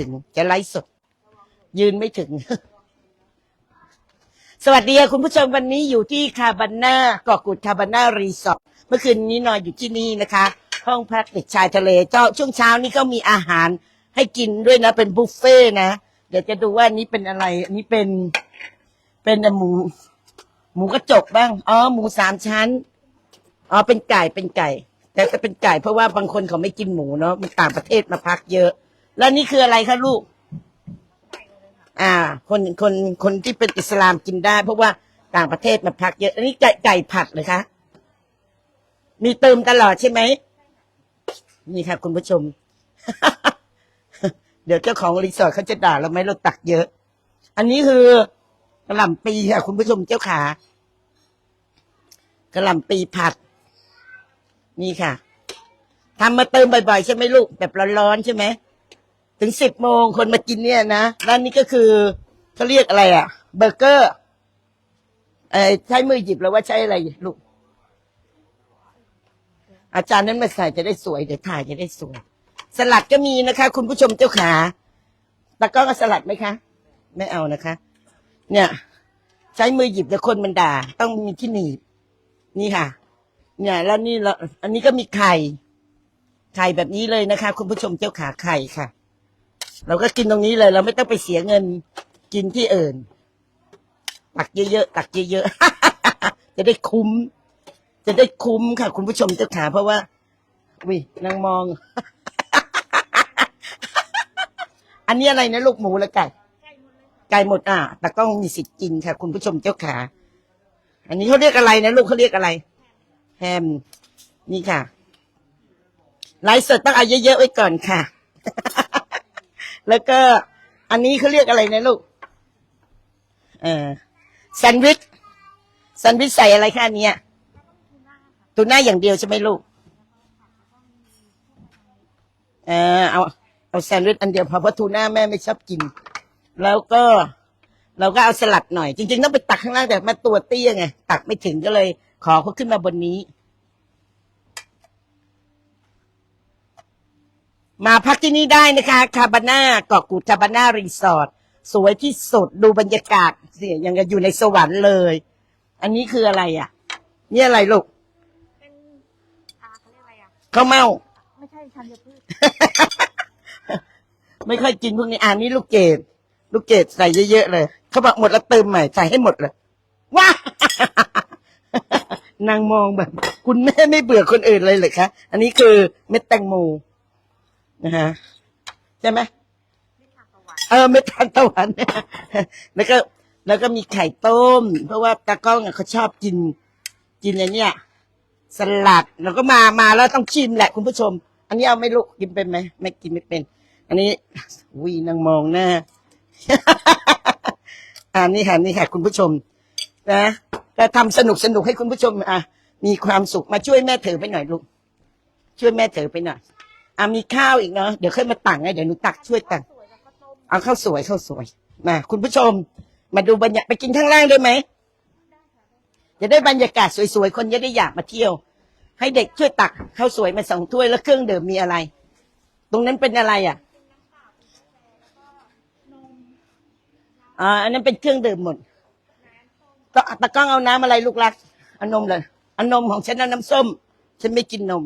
ถึง จะไลฟ์สด ยืนไม่ถึง สวัสดีคุณผู้ชมวันนี้อยู่ที่คาบาน่าเกาะกุดคาบาน่ารีสอร์ทเมื่อคืนนี้นอนอยู่ที่นี่นะคะ ห้องพักเด็กชายทะเลเจ้าช่วงเช้านี้ก็มีอาหารให้กินด้วยนะ เป็นบุฟเฟ่นะ เดี๋ยวจะดูว่านนี้เป็นอะไร อันนี้เป็นเป็นหมู หมูกระจกบ้าง อ๋อ หมูสามชั้น อ๋อ เป็นไก่เป็นไก่ แต่จะเป็นไก่เพราะว่าบางคนเขาไม่กินหมูเนาะมันต่างประเทศมาพักเยอะ แล้วนี่คืออะไรคะลูก อ่า คนคนคนที่เป็นอิสลามกินได้ เพราะว่าต่างประเทศมาพักเยอะอันนี้ไก่ไก่ผัดเลยคะ มีเติมตลอดใช่ไหม นี่ค่ะ คุณผู้ชม เดี๋ยวเจ้าของรีสอร์ทเขาจะด่าเราไหมเราตักเยอะ อันนี้คือกระหล่ำปีค่ะ คุณผู้ชมเจ้าขากระหล่ำปีผัด นี่ค่ะทำมาเติมบ่อยๆใช่ไหมลูกแบบร้อนๆใช่ไหม ถึงสิบโมงคนมากินเนี่ยนะร้านนี้ก็คือเขาเรียกอะไรอะ เบอร์เกอร์เออใช้มือหยิบแล้วว่าใช้อะไรลูก อาจารย์นั้นมาใส่จะได้สวย เดี๋ยวถ่ายจะได้สวย สลัดก็มีนะคะ คุณผู้ชมเจ้าขาตะก้องเอาสลัดไหมคะ ไม่เอานะคะ เนี่ย ใช้มือหยิบแต่คนมันด่า ต้องมีที่หนีบ นี่ค่ะ เนี่ย แล้วนี่เราอันนี้ก็มีไข่ ไข่แบบนี้เลยนะคะ คุณผู้ชมเจ้าขาไข่ค่ะ เราก็กินตรงนี้เลย เราไม่ต้องไปเสียเงินกินที่อื่น ตักเยอะๆตักเยอะๆจะได้คุ้ม จะได้คุ้มค่ะ คุณผู้ชมเจ้าขาเพราะว่าวินางมอง อันนี้อะไรนะลูกหมูและไก่ไก่หมดอะแต่ก็มีสิทธิ์กินค่ะ คุณผู้ชมเจ้าขา อันนี้เขาเรียกอะไรนะลูกเขาเรียกอะไร แฮม นี่ค่ะไลฟ์สดต้องเอาเยอะๆไว้ก่อนค่ะ แล้วก็อันนี้เขาเรียกอะไรนะลูก เออแซนด์วิชแซนด์วิชใส่อะไรคะอันเนี้ยทูน่าอย่างเดียวใช่ไหมลูก เออเอาเอาแซนด์วิชอันเดียวเพราะว่าทูน่าแม่ไม่ชอบกิน แล้วก็เราก็เอาสลัดหน่อย จริง ๆ ต้องไปตักข้างล่างแต่มาตัวเตี้ยไงตักไม่ถึงก็เลย ขอเขาขึ้นมาบนนี้ มาพักที่นี่ได้นะคะ คาบาน่าเกาะกูดคาบาน่ารีสอร์ทสวยที่สุดดูบรรยากาศเสียยังกับอยู่ในสวรรค์เลย อันนี้คืออะไรอะ นี่อะไรลูกเป็นอ่าเขาเรียกอะไรอะ ข้าวเม่า ไม่ใช่ชัญพืชไม่ค่อยกินพวกนี้อ่านี่ลูกเกดลูกเกดใส่เยอะๆเลย เขาบอกหมดแล้วเติมใหม่ใส่ให้หมดเลยว้านางมองแบบ คุณแม่ไม่เบื่อคนอื่นเลยเหรอคะ อันนี้คือเม็ดแตงโม นะฮะใช่ไหมไม่ทางสวรรค์เออเม็ดทานตะวันแล้วก็ แล้วก็มีไข่ต้ม เพราะว่าตากล้องอะเขาชอบกิน กินอะไรเนี่ย สลัดแล้วก็มามาแล้วต้องชิมแหละคุณผู้ชม อันนี้เอาไม่ลูกกินเป็นไหมไม่กินไม่เป็น อันนี้วีนางมองหน้าอันนี้ค่ะนี่ค่ะคุณผู้ชม นะก็ทำสนุกสนุกให้คุณผู้ชม อะ มีความสุขมาช่วยแม่ถือไปหน่อยลูกช่วยแม่ถือไปหน่อย อะมีข้าวอีกเนาะเดี๋ยวค่อยมาตักไงเดี๋ยวหนูตักช่วยตักเอาข้าวสวยข้าวสวยมาคุณผู้ชม มาดูบรรยากาศไปกินข้างล่างได้ไหมจะได้บรรยากาศสวยๆคนจะได้อยากมาเที่ยว ให้เด็กช่วยตักข้าวสวยมาสองถ้วยแล้วเครื่องดื่มมีอะไร ตรงนั้นเป็นอะไรอะอ่าอันนั้นเป็นเครื่องดื่มหมดตะตะก้องเอาน้ำอะไรลูกรักเอานมเลยเอานมของฉันเอาน้ำส้ม ฉันไม่กินนม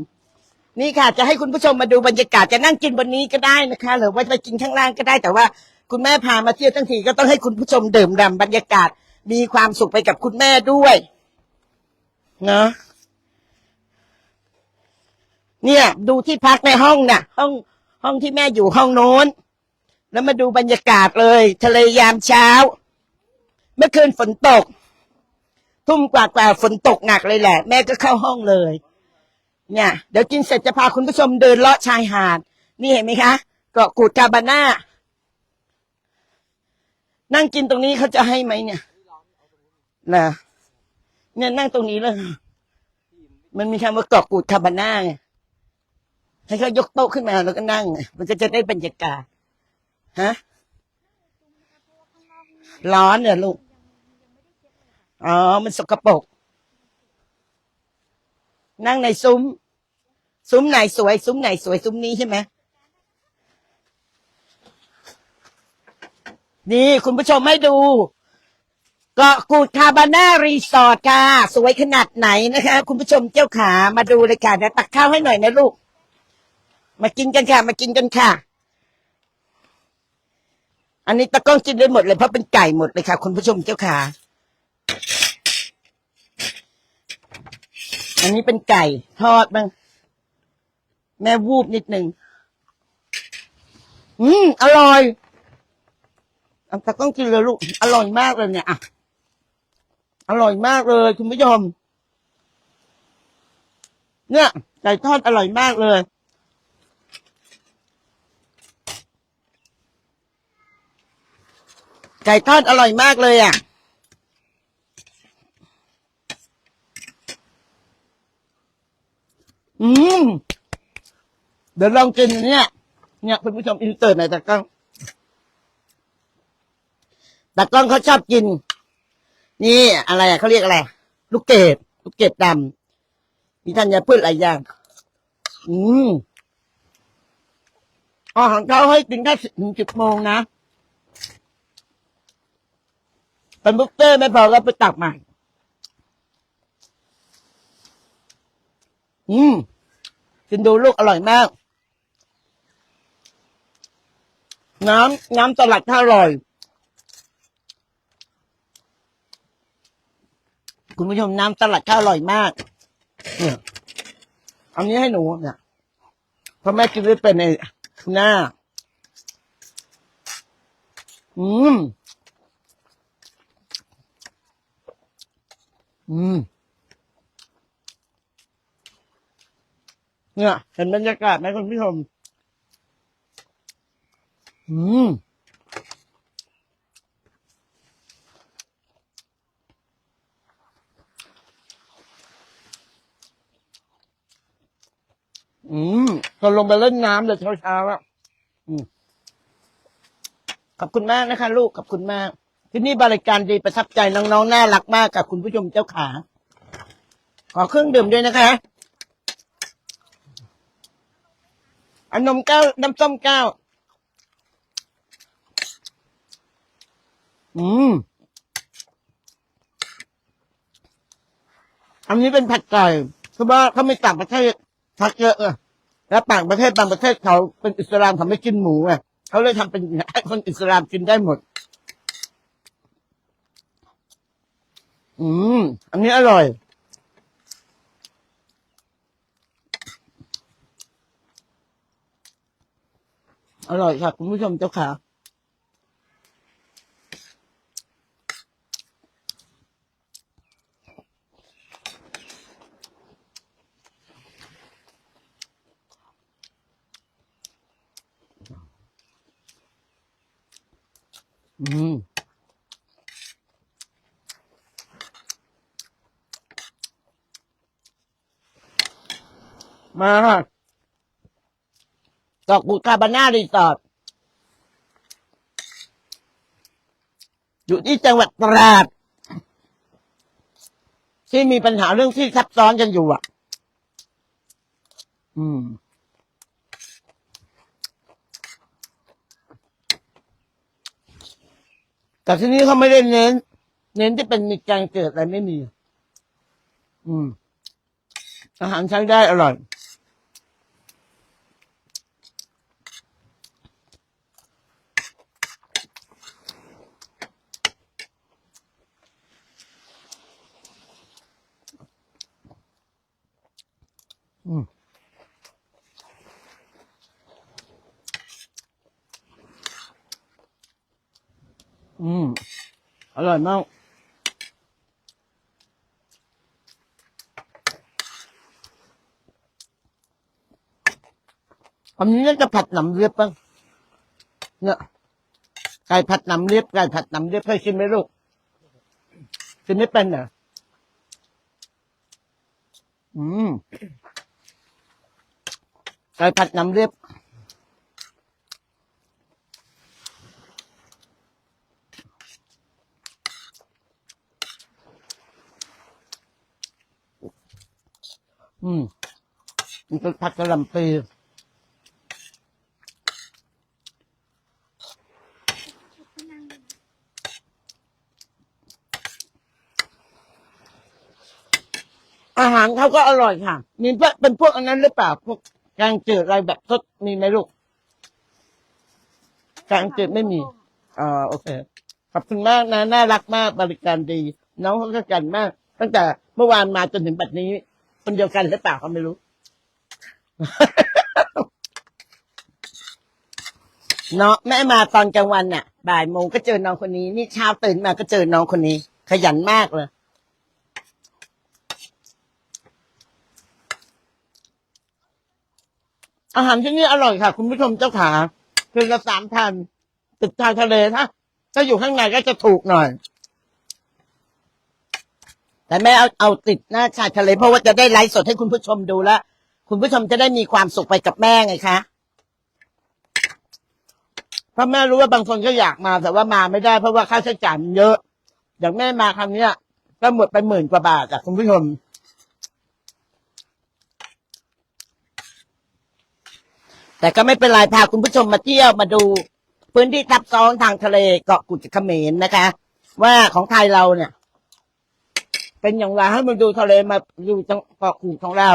นี่ค่ะ จะให้คุณผู้ชมมาดูบรรยากาศจะนั่งกินบนนี้ก็ได้นะคะ หรือว่าไปกินข้างล่างก็ได้แต่ว่าคุณแม่พามาเที่ยวทั้งทีก็ต้องให้คุณผู้ชมดื่มด่ำบรรยากาศมีความสุขไปกับคุณแม่ด้วยเนาะเนี่ย ดูที่พักในห้องน่ะ ห้องห้องที่แม่อยู่ห้องโน้น แล้วมาดูบรรยากาศเลย ทะเลยามเช้า เมื่อคืนฝนตก ทุ่มกว่ากว่าฝนตกหนักเลยแหละ แม่ก็เข้าห้องเลย เนี่ย เดี๋ยวกินเสร็จจะพาคุณผู้ชมเดินเลาะชายหาด นี่เห็นไหมคะเกาะกูดกาบาน่านั่งกินตรงนี้เขาจะให้ไหมเนี่ยนะเนี่ยนั่งตรงนี้เลย มันมีคำว่าเกาะกูดคาบาน่าไงให้เขายกโต๊ะขึ้นมาแล้วก็นั่ง มันก็จะได้บรรยากาศ ฮะ ร้อนเนี่ยลูก อ๋อ มันสกปรก นั่งในซุ้ม ซุ้มไหนสวย ซุ้มไหนสวย ซุ้มนี้ใช่ไหมนี่คุณผู้ชมให้ดูเกาะกูดคาบาน่ารีสอร์ทค่ะ สวยขนาดไหนนะคะ คุณผู้ชมเจ้าขามาดูเลยค่ะเดี๋ยวตักข้าวให้หน่อยนะลูก มากินกันค่ะ มากินกันค่ะ อันนี้ตะก้องกินได้หมดเลยเพราะเป็นไก่หมดเลยค่ะ คุณผู้ชมเจ้าขา อันนี้เป็นไก่ทอดบ้างแม่วูบนิดหนึ่งอืมอร่อยเอาต้องกินเลยลูก อร่อยมากเลยเนี่ยอะอร่อยมากเลย คุณผู้ชมเนี่ยไก่ทอดอร่อยมากเลย ไก่ทอดอร่อยมากเลยอะ อืมเดี๋ยวลองกินเนี่ย เนี่ยคุณผู้ชมอินเตอร์หน่อยตากล้องตากล้องเขาชอบกิน นี่อะไรอะเขาเรียกอะไร ลูกเกดลูกเกดดำมีธัญพืชหลายอย่าง อืมอาหารเช้าให้กินแค่ถึงสิบโมงนะเป็นบุฟเฟ่ไม่พอก็ไปตักใหม่ อืมกินดูลูกอร่อยมาก น้ำน้ำสลัดถ้าอร่อย คุณผู้ชมน้ำสลัดข้าวอร่อยมาก เนี่ยเอานี้ให้หนูเนี่ยเพราะแม่กินได้เป็นในหน้า อืม อืม เนี่ยเห็นบรรยากาศไหมคุณผู้ชม อืม อืมก็ลงไปเล่นน้ำเลยเช้าๆอะขอบคุณมากนะคะ ลูกขอบคุณมาก ที่นี่บริการดีประทับใจน้องๆน่ารักมากกับคุณผู้ชมเจ้าขา ขอเครื่องดื่มด้วยนะคะ อันนมแก้วน้ำส้มแก้ว อืม อันนี้เป็นผัดไก่เพราะว่าเขาไม่ต่างประเทศผัดเยอะอะแล้วต่างประเทศบางประเทศเขาเป็นอิสลามเขาไม่กินหมูอะเขาเลยทำเป็นให้คนอิสลามกินได้หมด อืม อันนี้อร่อย อร่อยค่ะ คุณผู้ชมเจ้าขาอืมมาค่ะ ดอกบุคาบาน่ารีสอร์ทอยู่ที่จังหวัดตราด ที่มีปัญหาเรื่องที่ซับซ้อนกันอยู่อะ อืม แต่ที่นี้เขาไม่ได้เน้น เน้นที่เป็นมีแกงเกิดอะไรไม่มี อืม อาหารใช้ได้อร่อย อืมอืม อร่อยมากอันนี้น่าจะผัดหนำเรียบบ้างเนี่ยไก่ผัดหนำเรียบไก่ผัดหนำเรียบเคยกินไหมลูกกินไม่เป็นเหรออืม ไก่ผัดน้ำเรียบอืมมันเป็นผัดกะหล่ำปีอาหารเขาก็อร่อยค่ะ มีเป็นพวกอันนั้นหรือเปล่า พวก แกงจืดอะไรแบบสดมีไหมลูกแกงจืดไม่มีอ่าโอเค ขอบคุณมากนะ น่ารักมากบริการดี น้องเขาก็กันมาก ตั้งแต่เมื่อวานมาจนถึงบัดนี้ คนเดียวกันหรือเปล่าก็ไม่รู้ เนาะแม่มาตอนกลางวันน่ะ บ่ายโมงก็เจอน้องคนนี้ นี่เช้าตื่นมาก็เจอน้องคนนี้ ขยันมากเลย อาหารที่นี่อร่อยค่ะ คุณผู้ชมเจ้าขาคือละสามพันติดชายทะเลถ้าถ้าอยู่ข้างในก็จะถูกหน่อย แต่แม่เอาเอาติดหน้าชายทะเล เพราะว่าจะได้ไลฟ์สดให้คุณผู้ชมดูแล้วคุณผู้ชมจะได้มีความสุขไปกับแม่ไงคะเพราะแม่รู้ว่าบางคนก็อยากมาแต่ว่ามาไม่ได้เพราะว่าค่าใช้จ่ายมันเยอะ อย่างแม่มาครั้งเนี้ยก็หมดไปหมื่นกว่าบาทอะคุณผู้ชม แต่ก็ไม่เป็นไรพาคุณผู้ชมมาเที่ยวมาดู พื้นที่ทับซ้อนทางทะเลเกาะกุดเขมรนะคะ ว่าของไทยเราเนี่ย เป็นอย่างไรให้มาดูทะเลมาดูจังเกาะกูดของเรา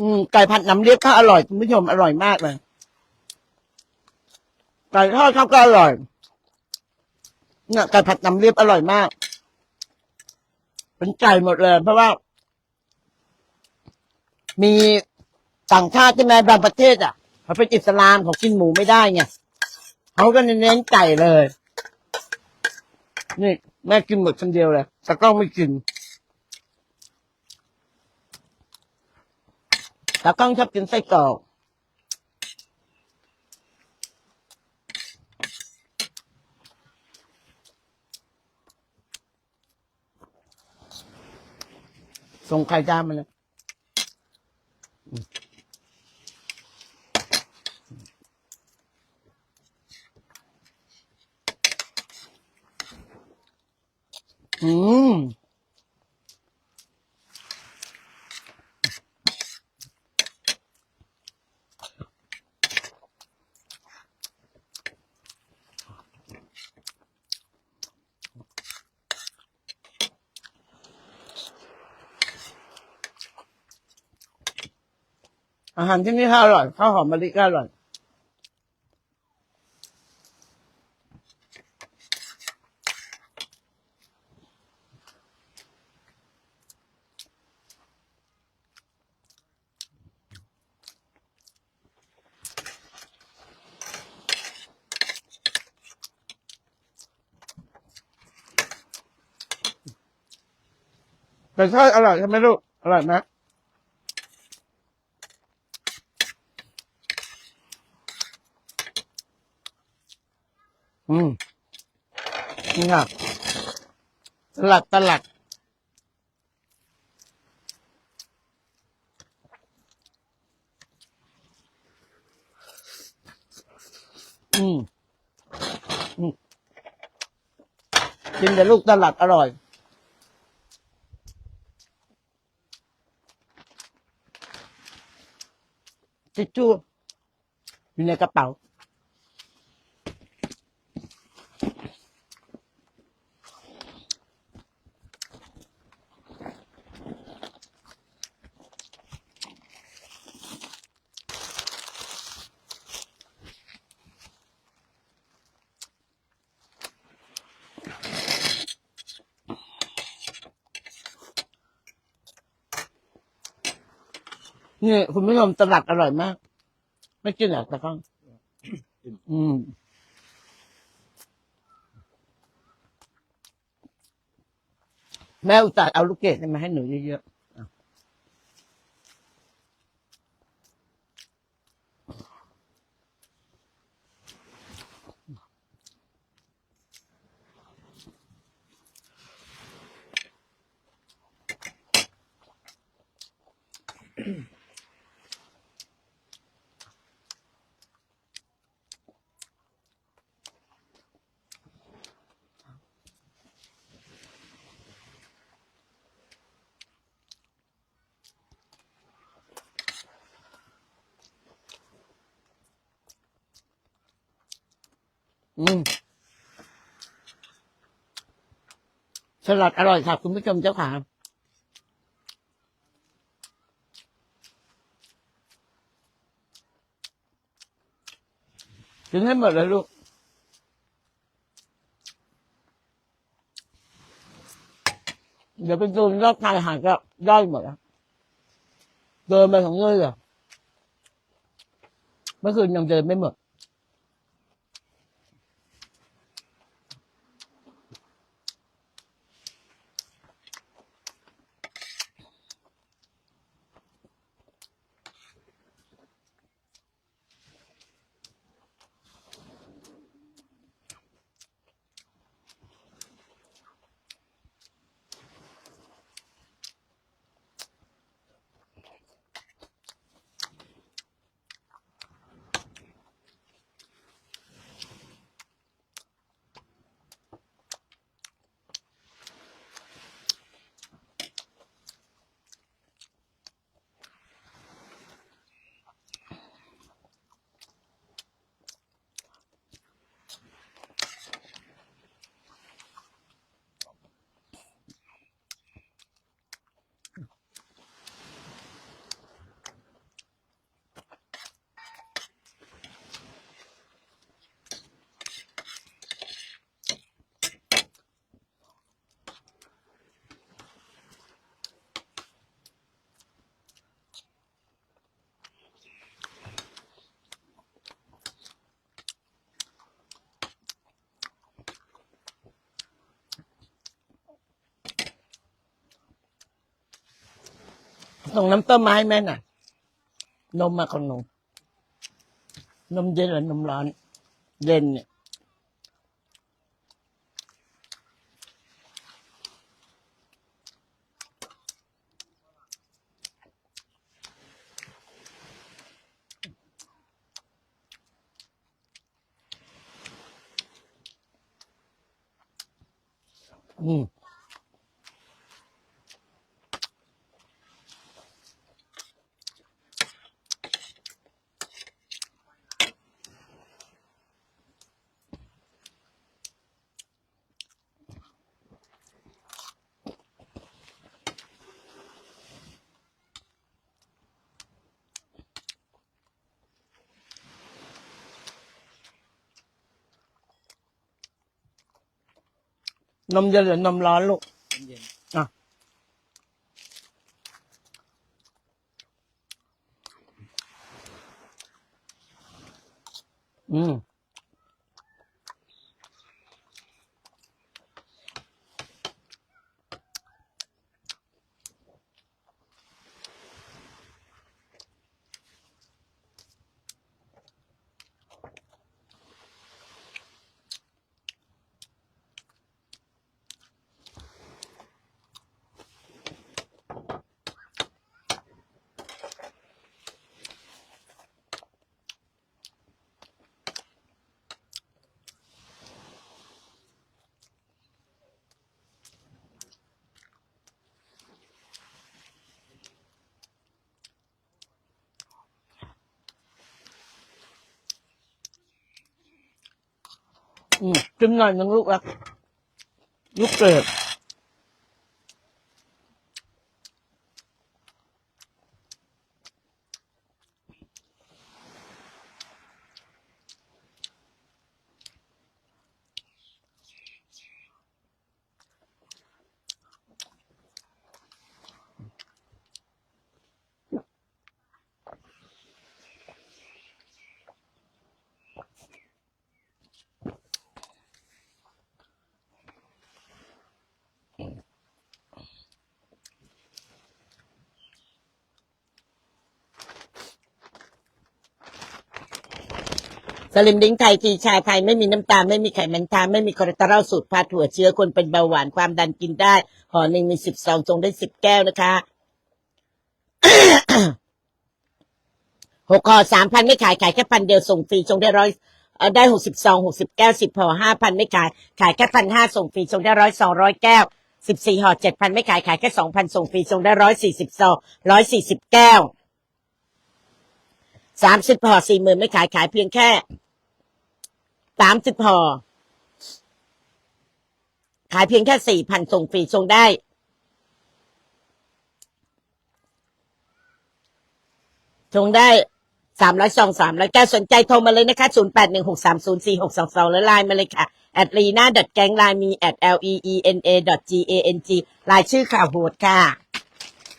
อืมไก่ผัดน้ำเลียบก็อร่อยคุณผู้ชมอร่อยมากเลย ไก่ทอดเขาวก็อร่อย เนี่ยไก่ผัดน้ำเลียบอร่อยมาก เป็นไก่หมดเลย เพราะว่า มีต่างชาติใช่ไหมบางประเทศอะเขาเป็นอิสลามเขากินหมูไม่ได้ไงเขาก็เน้นไก่เลย นี่ แม่กินหมดคนเดียวเลยแต่ก็ไม่กินแต่ก้องชอบกินไส้กรอก ส่งไข่ดาวมาเลยอืม อาหารที่นี่ก็อร่อยข้าวหอมมะลิก็อร่อยแต่ทอดอร่อยใช่ไหมลูก อร่อยไหม อืมนี่ค่ะตลัดตลัดอืมอืมกินแต่ลูกตลัดอร่อยทิชชู่อยู่ในกระเป๋า นี่คุณผู้ชมตลัดอร่อยมาก ไม่กินเหรอตะก้องอืมแม่อุตส่าห์เอาลูกเกดมาให้หนูเยอะ อืมสลัดอร่อยค่ะคุณผู้ชมเจ้าขากินให้หมดเลยลูก เดี๋ยวไปดูรอบทานอาหารก็ย่อยหมดแล้วเดินไปของเงยเหรอเมื่อคืนยังเดินไม่หมด ส่งน้ำต้มมาให้แม่น่ะ นมมาของหนูนมเย็นหรือนมร้อน เย็นเนี่ย อืม นมเย็นหรือนมร้อนลูก เย็น อะ อืม อืมจิ้มหน่อยนึงลูกละลูกเกลือ สลิมดิ้งไทยทีชาไทยไม่มีน้ำตาลไม่มีไขมันทานไม่มีคอเลสเตอรอลสูตรพาถั่วเชื้อคนเป็นเบาหวานความดันกินได้ห่อหนึ่งมีสิบซองทรงได้สิบแก้วนะคะหกห่อสามพันไม่ขายขายแค่พันเดียวส่งฟรีทรงได้ร้อยได้หกสิบซองหกสิบแก้วสิบห่อห้าพันไม่ขายขายแค่พันห้าส่งฟรีทรงได้ร้อยสองร้อยแก้วสิบสี่ห่อเจ็ดพันไม่ขายขายแค่สองพันส่งฟรีทรงได้ร้อยสี่สิบซองร้อยสี่สิบแก้วสามสิบห่อสี่หมื่นไม่ขายขายเพียงแค่ สามสิบห่อขายเพียงแค่สี่พันส่งฟรีส่งได้ ส่งได้สามร้อยสองสามร้อยแก้สนใจโทรมาเลยนะคะศูนย์แปดหนึ่งหกสามศูนย์สี่หกสองสองแล้วไลน์มาเลยค่ะ แอดลีน่าดแกงไลน์มี at l e e n a g a n g ลายชื่อข่าวโหดค่ะ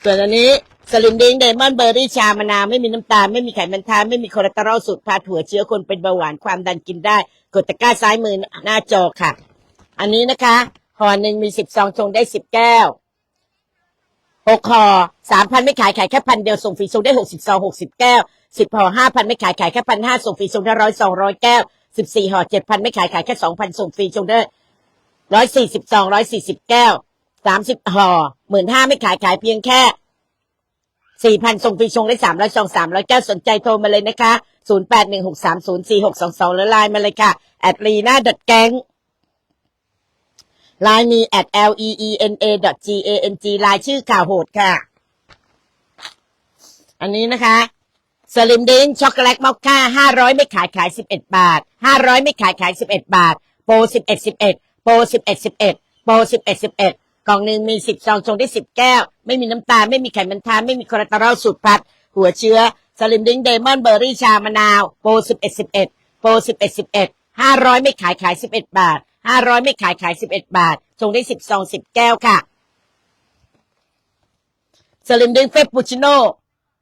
ส่วนอันนี้ สลิมดิ้งเดมอนเบอร์รี่ชามะนาวไม่มีน้ำตาล ไม่มีไขมันทานไม่มีคอเลสเตอรอลสูตรพาถั่วเชื้อคนเป็นเบาหวานความดันกินได้ กดตะกร้าซ้ายมือหน้าจอค่ะ อันนี้นะคะห่อหนึ่งมีสิบซองชงได้สิบแก้วหกห่อสามพันไม่ขายขายแค่พันเดียวส่งฟรีส่งได้หกสิบซองหกสิบแก้วสิบห่อห้าพันไม่ขายขายแค่พันห้าส่งฟรีส่งได้ร้อยสองร้อยแก้วสิบสี่ห่อเจ็ดพันไม่ขายขายแค่สองพันส่งฟรีส่งได้ร้อยสี่สิบซองร้อยสี่สิบแก้วสามสิบห่อหมื่นห้าไม่ขายขายเพียงแค่ สี่พันส่งฟรีชงได้สามร้อยชงสามร้อยแก้วสนใจโทรมาเลยนะคะศูนย์แปดหนึ่งหกสามศูนย์สี่หกสองสองแล้วไลน์มาเลยค่ะแอดลีน่าดแกงไลน์มี at l e e n a g a n g ไลน์ชื่อข่าวโหดค่ะ อันนี้นะคะสลิมดินช็อกโกแลตมอคค่าห้าร้อยไม่ขายขายสิบเอ็ดบาทห้าร้อยไม่ขายขายสิบเอ็ดบาท โปรสิบเอ็ดสิบเอ็ดโปรสิบเอ็ดสิบเอ็ดโปรสิบเอ็ดสิบเอ็ด กล่องหนึ่งมีสิบซองชงได้สิบแก้ว ไม่มีน้ำตาล ไม่มีไขมันทานไม่มีคอเลสเตอรอลสูตรพัด หัวเชื้อสลิมดิงเดมอนเบอร์รี่ชามะนาว โปรสิบเอ็ดสิบเอ็ดโปรสิบเอ็ดสิบเอ็ดห้าร้อยไม่ขายขายสิบเอ็ดบาทห้าร้อยไม่ขายขายสิบเอ็ดบาทชงได้สิบซองสิบแก้วค่ะสลิมดิงเฟปปูชิโน่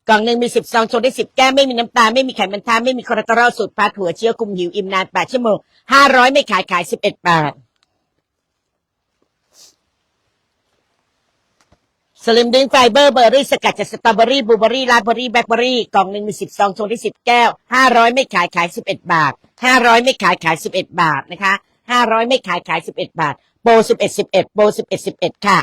กล่องหนึ่งมีสิบซองชงได้สิบแก้วไม่มีน้ำตาลไม่มีไขมันทานไม่มีคอเลสเตอรอลสูตรพัดหัวเชื้อคุมหิวอิ่มนานแปดชั่วโมงห้าร้อยไม่ขายขายสิบเอ็ดบาท สลิมดิ้งไฟเบอร์เบอร์รี่สกัดจากสตรอเบอรี่บลูเบอรี่ราสเบอรี่แบล็คเบอรี่กล่องหนึ่งมีสิบซองชงได้สิบแก้วห้าร้อยไม่ขายขายสิบเอ็ดบาทห้าร้อยไม่ขายขายสิบเอ็ดบาทนะคะห้าร้อยไม่ขายขายสิบเอ็ดบาท โปรสิบเอ็ดสิบเอ็ดโปรสิบเอ็ดสิบเอ็ดค่ะ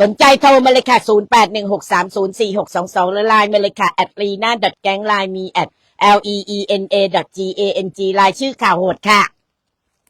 สนใจโทรมาเลยค่ะศูนย์แปดหนึ่งหกสามศูนย์สี่หกสองสองไลน์มาเลยค่ะ at lena แกงไลน์มี at l e e n a g a n g ไลน์ชื่อข่าวโหดค่ะ